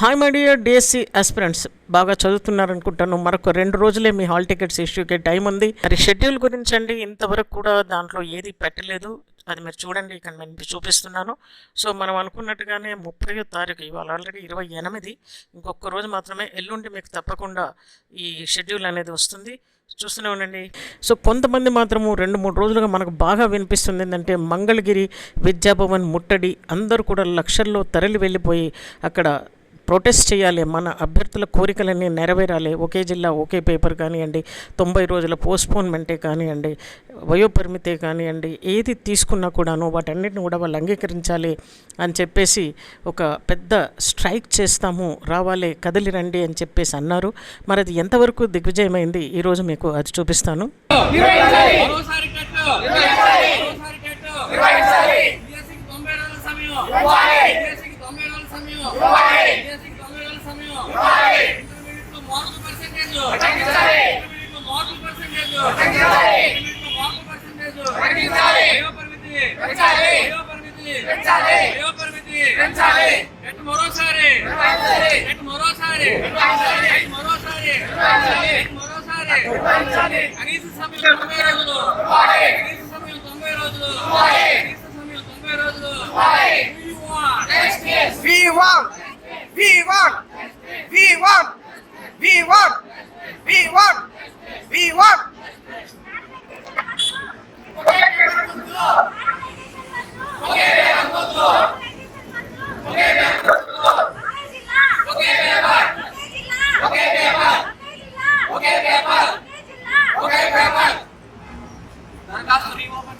Hi my dear DSC aspirants బాగా చదువుతున్నారనుకుంటాను. మరొక రెండు రోజులే మీ హాల్ టికెట్స్ ఇష్యూకే టైం ఉంది. మరి షెడ్యూల్ గురించి అండి ఇంతవరకు కూడా దాంట్లో ఏది పెట్టలేదు. అది మీరు చూడండి ఇక్కడ నేను చూపిస్తున్నాను. సో మనం అనుకున్నట్టుగానే ముప్పయో తారీఖు ఇవాళ ఆల్రెడీ ఇరవై ఎనిమిది. ఇంకొక రోజు మాత్రమే ఎల్లుండి మీకు తప్పకుండా ఈ షెడ్యూల్ అనేది వస్తుంది. చూస్తూనే ఉండండి. సో కొంతమంది మాత్రము రెండు మూడు రోజులుగా మనకు బాగా వినిపిస్తుంది ఏంటంటే మంగళగిరి విద్యాభవన్ ముట్టడి అందరూ కూడా లక్షల్లో తరలి వెళ్ళిపోయి అక్కడ ప్రొటెస్ట్ చేయాలి. మన అభ్యర్థుల కోరికలన్నీ నెరవేరాలి. ఒకే జిల్లా ఒకే పేపర్ కానివ్వండి తొంభై రోజుల పోస్ట్పోన్మెంటే కానివ్వండి వయోపరిమితే కానివ్వండి ఏది తీసుకున్నా కూడాను వాటన్నిటిని కూడా వాళ్ళు అంగీకరించాలి అని చెప్పేసి ఒక పెద్ద స్ట్రైక్ చేస్తాము. రావాలి కదిలి రండి అని చెప్పేసి అన్నారు. మరి అది ఎంతవరకు దిగ్విజయమైంది? ఈరోజు మీకు అది చూపిస్తాను. 我没压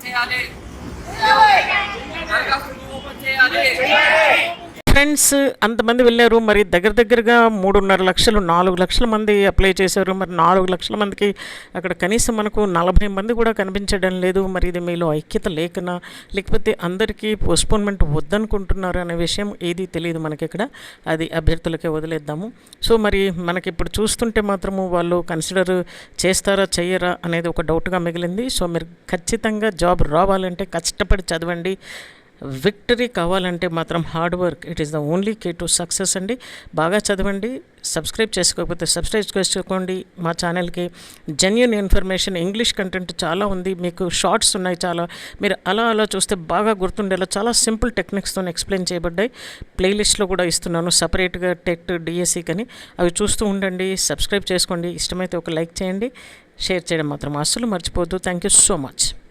చేయాలి దరఖాస్తు రీఓపెన్ చేయాలి ఫ్రెండ్స్ అంతమంది వెళ్ళారు. మరి దగ్గర దగ్గరగా మూడున్నర లక్షలు నాలుగు లక్షల మంది అప్లై చేశారు. మరి నాలుగు లక్షల మందికి అక్కడ కనీసం మనకు నలభై మంది కూడా కనిపించడం లేదు. మరి ఇది మీలో ఐక్యత లేకనా? లేకపోతే అందరికీ పోస్ట్పోన్మెంట్ వద్దనుకుంటున్నారు అనే విషయం ఏది తెలియదు మనకి ఇక్కడ అది అభ్యర్థులకే వదిలేద్దాము. సో మరి మనకి ఇప్పుడు చూస్తుంటే మాత్రము వాళ్ళు కన్సిడర్ చేస్తారా చెయ్యరా అనేది ఒక డౌట్గా మిగిలింది. సో మీరు ఖచ్చితంగా జాబ్ రావాలంటే కష్టపడి చదవండి. విక్టరీ కావాలంటే మాత్రం hard work. It is the only key to success అండి. బాగా చదవండి సబ్స్క్రైబ్ చేసుకోకపోతే సబ్స్క్రైబ్ చేసుకోండి. మా ఛానల్కి జెన్యున్ ఇన్ఫర్మేషన్ ఇంగ్లీష్ కంటెంట్ చాలా ఉంది. మీకు షార్ట్స్ ఉన్నాయి చాలా. మీరు అలా అలా చూస్తే బాగా గుర్తుండేలా చాలా సింపుల్ టెక్నిక్స్తో ఎక్స్ప్లెయిన్ చేయబడ్డాయి. ప్లేలిస్ట్లో కూడా ఇస్తున్నాను. సపరేట్గా టెట్ డిఎస్సి కానీ అవి చూస్తూ ఉండండి. సబ్స్క్రైబ్ చేసుకోండి. ఇష్టమైతే ఒక లైక్ చేయండి. షేర్ చేయడం మాత్రం అస్సలు మర్చిపోవద్దు. Thank you so much